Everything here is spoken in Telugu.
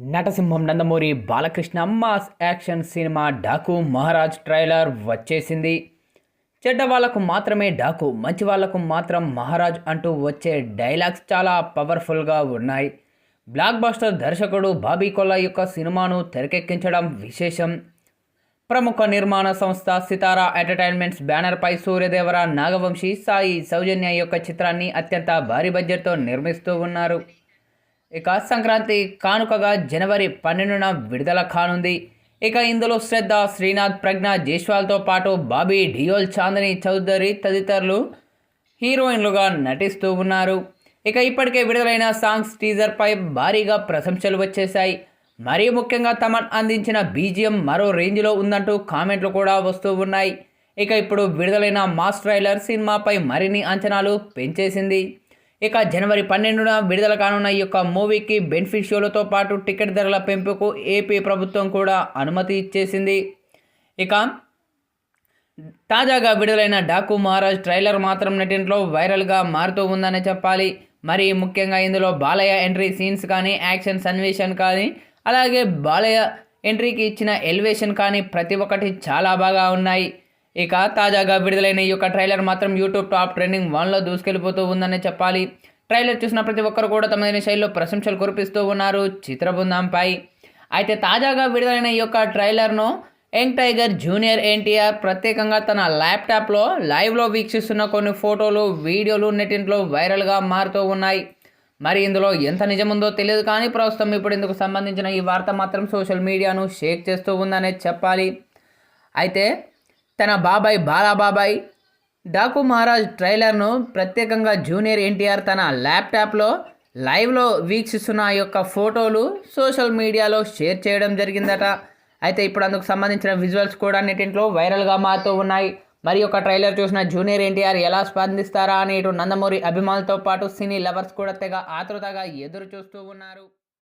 నటసింహం Nandamuri Balakrishna mass action cinema Daaku Maharaj trailer వచ్చేసింది. చెడ్డ వాళ్ళకు మాత్రమే డాకు మంచి వాళ్ళకు మాత్రం మహారాజ్ అంటూ వచ్చే డైలాగ్స్ చాలా పవర్ఫుల్గా ఉన్నాయి. బ్లాక్ బాస్టర్ దర్శకుడు బాబీ కొల్లా యొక్క సినిమాను తెరకెక్కించడం విశేషం. ప్రముఖ నిర్మాణ సంస్థ సితారా ఎంటర్టైన్మెంట్స్ బ్యానర్పై సూర్యదేవర నాగవంశీ సాయి సౌజన్య యొక్క చిత్రాన్ని అత్యంత భారీ బడ్జెట్తో నిర్మిస్తూ ఉన్నారు. ఇక సంక్రాంతి కానుకగా జనవరి పన్నెండున విడుదల కానుంది. ఇక ఇందులో శ్రద్ధ శ్రీనాథ్ ప్రజ్ఞ జైస్వాల్తో పాటు బాబీ డియోల్ చాందని చౌదరి తదితరులు హీరోయిన్లుగా నటిస్తూ ఉన్నారు. ఇక ఇప్పటికే విడుదలైన సాంగ్స్ టీజర్పై భారీగా ప్రశంసలు వచ్చేశాయి. మరీ ముఖ్యంగా తమన్ అందించిన బీజిఎం మరో రేంజ్లో ఉందంటూ కామెంట్లు కూడా వస్తూ ఉన్నాయి. ఇక ఇప్పుడు విడుదలైన మాస్ ట్రైలర్ సినిమాపై మరిన్ని అంచనాలు పెంచేసింది. ఇక జనవరి పన్నెండున విడుదల కానున్న ఈ యొక్క మూవీకి బెనిఫిట్ షోలతో పాటు టికెట్ ధరల పెంపుకు ఏపీ ప్రభుత్వం కూడా అనుమతి ఇచ్చేసింది. ఇక తాజాగా విడుదలైన డాకు మహారాజ్ ట్రైలర్ మాత్రం నటింట్లో వైరల్గా మారుతూ ఉందని చెప్పాలి. మరి ముఖ్యంగా ఇందులో బాలయ్య ఎంట్రీ సీన్స్ కానీ యాక్షన్ సన్వేషన్ కానీ అలాగే బాలయ్య ఎంట్రీకి ఇచ్చిన ఎలివేషన్ కానీ ప్రతి ఒక్కటి చాలా బాగా ఉన్నాయి. ఇక తాజాగా విడుదలైన ఈ యొక్క ట్రైలర్ మాత్రం యూట్యూబ్ టాప్ ట్రెండింగ్ వన్లో దూసుకెళ్ళిపోతూ ఉందనే చెప్పాలి. ట్రైలర్ చూసిన ప్రతి ఒక్కరు కూడా తమదైన శైలిలో ప్రశంసలు కురిపిస్తూ ఉన్నారు. చిత్రబృందంపై అయితే తాజాగా విడుదలైన ఈ యొక్క ట్రైలర్ను యంగ్ టైగర్ జూనియర్ ఎన్టీఆర్ ప్రత్యేకంగా తన ల్యాప్టాప్లో లైవ్లో వీక్షిస్తున్న కొన్ని ఫోటోలు వీడియోలు నెటింట్లో వైరల్గా మారుతూ ఉన్నాయి. మరి ఇందులో ఎంత నిజముందో తెలియదు కానీ ప్రస్తుతం ఇప్పుడు ఇందుకు సంబంధించిన ఈ వార్త మాత్రం సోషల్ మీడియాను షేక్ చేస్తూ ఉందనే చెప్పాలి. అయితే తన బాబాయ్ బాలాబాబాయ్. డాకు మహారాజ్ ట్రైలర్ను ప్రత్యేకంగా జూనియర్ ఎన్టీఆర్ తన ల్యాప్టాప్లో లైవ్లో వీక్షిస్తున్న యొక్క ఫోటోలు సోషల్ మీడియాలో షేర్ చేయడం జరిగిందట. అయితే ఇప్పుడు అందుకు సంబంధించిన విజువల్స్ కూడా అన్నింటిలో వైరల్గా మారుతూ ఉన్నాయి. మరి ఒక ట్రైలర్ చూసిన జూనియర్ ఎన్టీఆర్ ఎలా స్పందిస్తారా అని ఇటు నందమూరి అభిమానులతో పాటు సినీ లవర్స్ కూడా తెగ ఆతృతగా ఎదురు చూస్తూ ఉన్నారు.